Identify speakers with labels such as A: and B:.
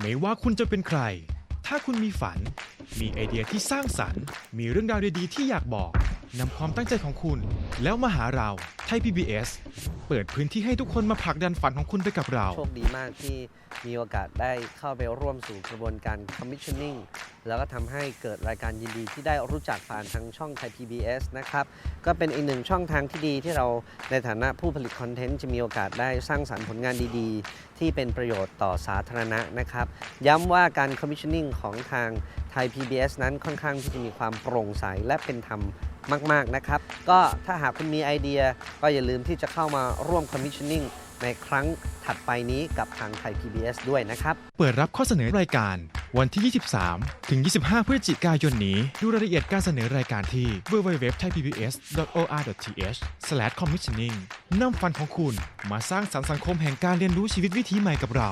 A: ไม่ว่าคุณจะเป็นใคร ถ้าคุณมีฝัน มีไอเดียที่สร้างสรรค์ มีเรื่องราวดีๆที่อยากบอก นำความตั้งใจของคุณ แล้วมาหาเราไทย PBS เปิดพื้นที่ให้ทุกคนมาผลักดันฝันของคุณไปกับเรา
B: โชคดีมากที่มีโอกาสได้เข้าไปร่วมสู่กระบวนการ commissioning แล้วก็ทำให้เกิดรายการยินดีที่ได้รู้จักผ่านทางช่องไทย PBS นะครับ ก็เป็นอีกหนึ่งช่องทางที่ดีที่เราในฐานะผู้ผลิตคอนเทนต์จะมีโอกาสได้สร้างสรรค์ผลงานดีๆ ที่เป็นประโยชน์ต่อสาธารณะนะครับ ย้ำว่าการ commissioning ของทางไทย PBS นั้นค่อนข้างที่จะมีความโปร่งใสและเป็นธรรมมาก ๆ นะครับ ก็ถ้าหากคุณมีไอเดียก็อย่าลืมที่จะเข้ามาร่วม commissioning ในครั้งถัดไปนี้กับทางไทย PBS ด้วยนะครับ
A: เปิดรับข้อเสนอรายการ วันที่ 23 ถึง 25 พฤศจิกายนนี้ ดูรายละเอียดการเสนอรายการที่ www.thaipbs.or.th/commissioning นำฟันของคุณมาสร้างสรรค์สังคมแห่งการเรียนรู้ชีวิตวิถีใหม่กับเรา